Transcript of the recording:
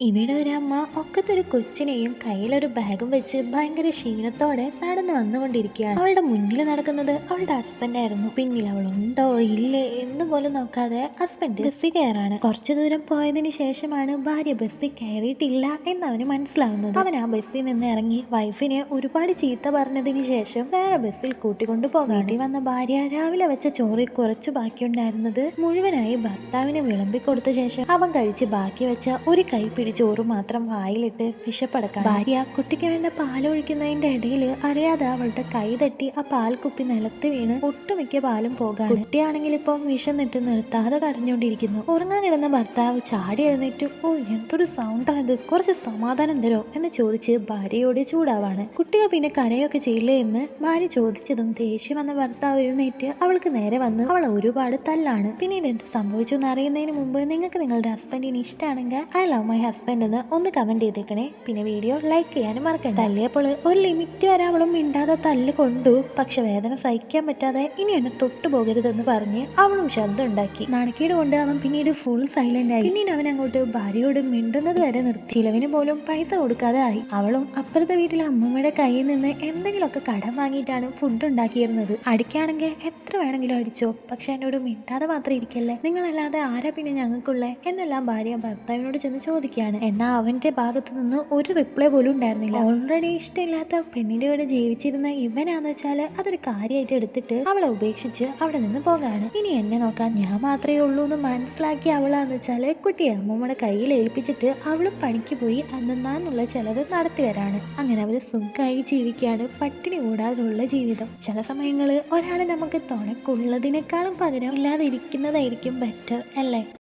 ഇവിടെ ഒരു അമ്മ ഒക്കത്തൊരു കൊച്ചിനെയും കയ്യിലൊരു ബാഗും വെച്ച് ഭയങ്കര ക്ഷീണത്തോടെ നടന്നു വന്നുകൊണ്ടിരിക്കുകയാണ്. അവളുടെ മുന്നിൽ നടക്കുന്നത് അവളുടെ ഹസ്ബൻഡായിരുന്നു പിന്നിൽ അവൾ ഉണ്ടോ ഇല്ലേ? എന്ന് പോലും നോക്കാതെ ഹസ്ബൻഡ് ബസ്സിൽ കയറാണ്. കുറച്ചു ദൂരം പോയതിന് ശേഷമാണ് ഭാര്യ ബസ്സിൽ കയറിയിട്ടില്ല എന്ന് അവന് മനസ്സിലാവുന്നത്. അവൻ ആ ബസ്സിൽ നിന്ന് ഇറങ്ങി വൈഫിനെ ഒരുപാട് ചീത്ത പറഞ്ഞതിന് ശേഷം വേറെ ബസ്സിൽ കൂട്ടിക്കൊണ്ടു പോകാണ്ടി വന്ന ഭാര്യ രാവിലെ വെച്ച ചോറിൽ കുറച്ച് ബാക്കിയുണ്ടായിരുന്നത് മുഴുവനായി ഭർത്താവിനെ വിളമ്പിക്കൊടുത്ത ശേഷം അവൻ കഴിച്ച് ബാക്കി വെച്ച ഒരു കൈ പിടി ചോറ് മാത്രം വായിലിട്ട് വിശപ്പടക്കാൻ. ഭാര്യ കുട്ടിക്ക് വേണ്ട പാലൊഴിക്കുന്നതിന്റെ ഇടയിൽ അറിയാതെ അവളുടെ കൈ തട്ടി ആ പാൽ കുപ്പി നിലത്ത് വീണ് ഒട്ടുമിക്ക പാലും പോകാണ്. കുട്ടിയാണെങ്കിൽ ഇപ്പൊ നിട്ട് നിർത്താതെ കടഞ്ഞുകൊണ്ടിരിക്കുന്നു ഉറങ്ങാൻ കിടന്ന ഭർത്താവ് ചാടി എഴുന്നേറ്റ്. ഓ എന്തൊരു സൗണ്ടാ ഇത്. കുറച്ച് സമാധാനം തരോ എന്ന് ചോദിച്ച് ഭാര്യയോട് ചൂടാവാണ്. കുട്ടികൾ പിന്നെ കരയൊക്കെ ചെയ്യില്ലേ എന്ന് ഭാര്യ ചോദിച്ചതും ദേഷ്യം വന്ന ഭർത്താവ് എഴുന്നേറ്റ് അവൾക്ക് നേരെ വന്ന് അവൾ ഒരുപാട് തല്ലാണ്. പിന്നീട് എന്ത് സംഭവിച്ചു എന്ന് അറിയുന്നതിന് മുമ്പ് നിങ്ങൾക്ക് നിങ്ങളുടെ ഹസ്ബൻഡിന് ഇഷ്ടമാണെങ്കിൽ ഐ ലവ് മൈ ഹസ്ബൻഡ് എന്ന് ഒന്ന് കമന്റ് ചെയ്തേക്കണേ. പിന്നെ വീഡിയോ ലൈക്ക് ചെയ്യാനും മറക്കണ്ട. തല്ലിയപ്പോൾ ഒരു ലിമിറ്റ് വരെ അവളും മിണ്ടാതെ തല്ല് കൊണ്ടു. പക്ഷെ വേദന സഹിക്കാൻ പറ്റാതെ ഇനി എന്നെ തൊട്ടു പോകരുതെന്ന് പറഞ്ഞ് അവളും ശബ്ദം ഉണ്ടാക്കി. നാണക്കേട് കൊണ്ട് അവൻ പിന്നീട് ഫുൾ സൈലന്റ് ആയി. പിന്നീട് അവൻ അങ്ങോട്ട് ഭാര്യയോട് മിണ്ടുന്നത് വരെ നിർത്തി. പോലും പൈസ കൊടുക്കാതെ ആയി. അവളും അപ്പുറത്തെ വീട്ടിലെ അമ്മമ്മയുടെ കയ്യിൽ നിന്ന് എന്തെങ്കിലുമൊക്കെ കടം വാങ്ങിയിട്ടാണ് ഫുഡ് ഉണ്ടാക്കിയിരുന്നത്. അടിക്കാണെങ്കിൽ എത്ര വേണമെങ്കിലും അടിച്ചോ. പക്ഷെ എന്നോട് മിണ്ടാതെ മാത്രം ഇരിക്കല്ലേ. നിങ്ങളല്ലാതെ ആരാ പിന്നെ ഞങ്ങൾക്കുള്ളേ? എന്നെല്ലാം ഭാര്യ ഭർത്താവിനോട് ചെന്ന് ചോദിക്കുകയാണ്. എന്നാൽ അവന്റെ ഭാഗത്തു നിന്ന് ഒരു റിപ്ലൈ പോലും ഉണ്ടായിരുന്നില്ല. ഓൾറെഡി ഇഷ്ടമില്ലാത്ത പെണ്ണിന്റെ കൂടെ ജീവിച്ചിരുന്ന ഇവനാന്ന് വെച്ചാൽ അതൊരു കാര്യമായിട്ട് എടുത്തിട്ട് അവളെ ഉപേക്ഷിച്ച് അവിടെ നിന്ന് പോകാണ്. ഇനി എന്നെ നോക്കാൻ ഞാൻ മാത്രമേ ഉള്ളൂ എന്ന് മനസ്സിലാക്കി അവളാന്ന് വെച്ചാൽ കുട്ടിയെ അമ്മമ്മയുടെ കയ്യിൽ ഏൽപ്പിച്ചിട്ട് അവളും പണിക്ക് പോയി അന്നാന്നുള്ള ചെലവ് നടത്തി വരാണ് അങ്ങനെ അവർ സുഖമായി ജീവിക്കുകയാണ്. പട്ടിണി കൂടാതെയുള്ള ജീവിതം. ചില സമയങ്ങളിൽ ഒരാൾ നമുക്ക് തുണക്കുള്ളതിനേക്കാളും പകരം ഇല്ലാതിരിക്കുന്നതായിരിക്കും ബെറ്റർ അല്ലേ?